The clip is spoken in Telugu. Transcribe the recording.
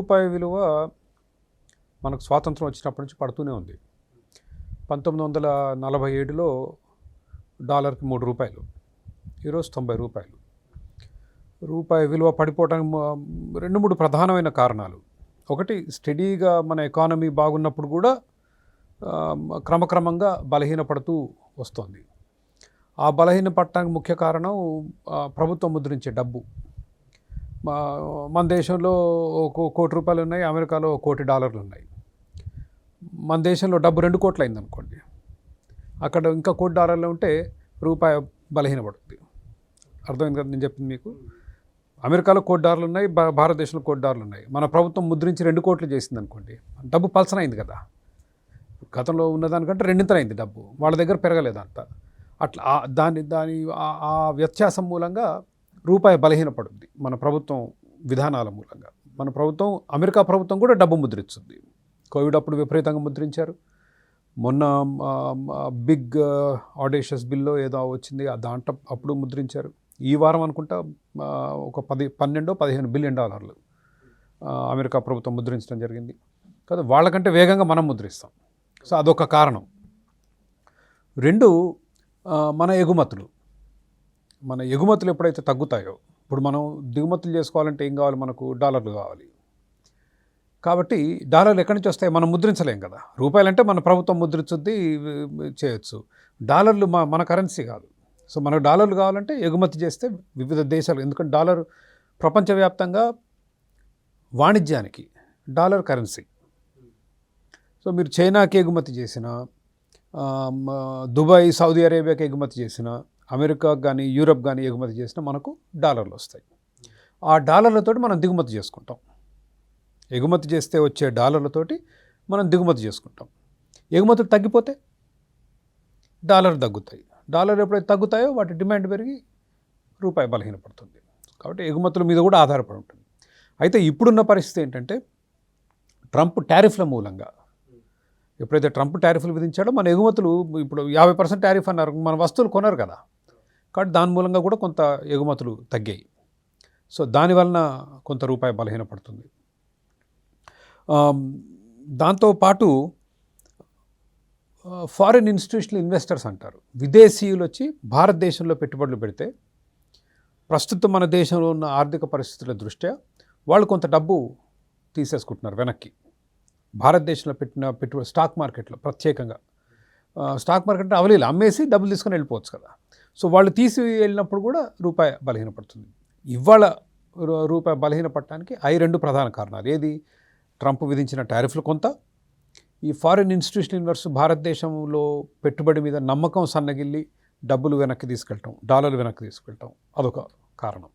రూపాయి విలువ మనకు స్వాతంత్రం వచ్చినప్పటి నుంచి పడుతూనే ఉంది. పంతొమ్మిది వందల నలభై ఏడులో డాలర్కి మూడు రూపాయలు ఈరోజు తొంభై రూపాయలు. రూపాయి విలువ పడిపోవడానికి రెండు మూడు ప్రధానమైన కారణాలు. ఒకటి స్టడీగా మన ఎకానమీ బాగున్నప్పుడు కూడా క్రమక్రమంగా బలహీనపడుతూ వస్తుంది. ఆ బలహీన పడటానికి ముఖ్య కారణం ప్రభుత్వం ముద్రించే డబ్బు. మన దేశంలో ఒక కోటి రూపాయలు ఉన్నాయి అమెరికాలో కోటి డాలర్లు ఉన్నాయి. మన దేశంలో డబ్బు రెండు కోట్లు అయింది అనుకోండి అక్కడ ఇంకా కోటి డాలర్లు ఉంటే రూపాయి బలహీనపడుతుంది అర్థమైంది కదా నేను చెప్పింది మీకు? అమెరికాలో కోటి డాలర్లు ఉన్నాయి భారతదేశంలో కోటి డాలర్లు ఉన్నాయి. మన ప్రభుత్వం ముద్రించి రెండు కోట్లు చేసింది అనుకోండి డబ్బు పల్సనైంది కదా. గతంలో ఉన్నదానికంటే రెండింతలైంది డబ్బు. వాళ్ళ దగ్గర పెరగలేదు అంత అట్లా దాని దాని ఆ వ్యత్యాసం మూలంగా రూపాయి బలహీనపడుద్ది మన ప్రభుత్వం విధానాల మూలంగా. మన ప్రభుత్వం అమెరికా ప్రభుత్వం కూడా డబ్బు ముద్రిస్తుంది. కోవిడ్ అప్పుడు విపరీతంగా ముద్రించారు. మొన్న బిగ్ ఆడేషియస్ బిల్లో ఏదో వచ్చింది దాంట్లో అప్పుడు ముద్రించారు. ఈ వారం అనుకుంటా ఒక పది పన్నెండో పదిహేను బిలియన్ డాలర్లు అమెరికా ప్రభుత్వం ముద్రించడం జరిగింది. కదా వాళ్ళకంటే వేగంగా మనం ముద్రిస్తాం. సో అదొక కారణం. రెండు మన ఎగుమతులు. మన ఎగుమతులు ఎప్పుడైతే తగ్గుతాయో ఇప్పుడు మనం దిగుమతులు చేసుకోవాలంటే ఏం కావాలి మనకు? డాలర్లు కావాలి. కాబట్టి డాలర్లు ఎక్కడి నుంచి వస్తాయి? మనం ముద్రించలేం కదా. రూపాయలంటే మన ప్రభుత్వం ముద్రించుద్ది చేయొచ్చు. డాలర్లు మా మన కరెన్సీ కాదు. సో మనకు డాలర్లు కావాలంటే ఎగుమతి చేస్తే వివిధ దేశాలు ఎందుకంటే డాలర్ ప్రపంచవ్యాప్తంగా వాణిజ్యానికి డాలర్ కరెన్సీ. సో మీరు చైనాకి ఎగుమతి చేసిన దుబాయ్ సౌదీ అరేబియాకి ఎగుమతి చేసిన అమెరికా కానీ యూరప్ కానీ ఎగుమతి చేసినా మనకు డాలర్లు వస్తాయి. ఆ డాలర్లతోటి మనం దిగుమతి చేసుకుంటాం. ఎగుమతి చేస్తే వచ్చే డాలర్లతోటి మనం దిగుమతి చేసుకుంటాం. ఎగుమతులు తగ్గిపోతే డాలర్ తగ్గుతాయి. డాలర్ ఎప్పుడైతే తగ్గుతాయో వాటి డిమాండ్ పెరిగి రూపాయి బలహీనపడుతుంది కాబట్టి ఎగుమతుల మీద కూడా ఆధారపడి ఉంటుంది. అయితే ఇప్పుడున్న పరిస్థితి ఏంటంటే ట్రంప్ టారిఫ్ల మూలంగా ఎప్పుడైతే ట్రంప్ టారిఫ్లు విధించాడో మన ఎగుమతులు ఇప్పుడు యాభై పర్సెంట్ టారిఫ్ అన్నారు. మన వస్తువులు కొనరు కదా. కాబట్టి దాని మూలంగా కూడా కొంత ఎగుమతులు తగ్గాయి. సో దానివలన కొంత రూపాయి బలహీనపడుతుంది. ఆమ్, దాంతోపాటు ఫారిన్ ఇన్స్టిట్యూషనల్ ఇన్వెస్టర్స్ అంటారు. విదేశీయులు వచ్చి భారతదేశంలో పెట్టుబడులు పెడితే ప్రస్తుతం మన దేశంలో ఉన్న ఆర్థిక పరిస్థితుల దృష్ట్యా వాళ్ళు కొంత డబ్బు తీసేసుకుంటున్నారు వెనక్కి. భారతదేశంలో పెట్టిన పెట్టుబడి స్టాక్ మార్కెట్లో ప్రత్యేకంగా. స్టాక్ మార్కెట్ అవలీలు అమ్మేసి డబ్బులు తీసుకొని వెళ్ళిపోవచ్చు కదా. సో వాళ్ళు తీసి వెళ్ళినప్పుడు కూడా రూపాయి బలహీనపడుతుంది. ఇవాళ రూపాయి బలహీనపడటానికి అవి రెండు ప్రధాన కారణాలు. ఏది? ట్రంప్ విధించిన టారిఫ్లు కొంత ఈ ఫారిన్ ఇన్స్టిట్యూషన్ ఇన్వెస్ట్ భారతదేశంలో పెట్టుబడి మీద నమ్మకం సన్నగిల్లి డబ్బులు వెనక్కి తీసుకెళ్ళటం డాలర్లు వెనక్కి తీసుకెళ్ళటం అదొక కారణం.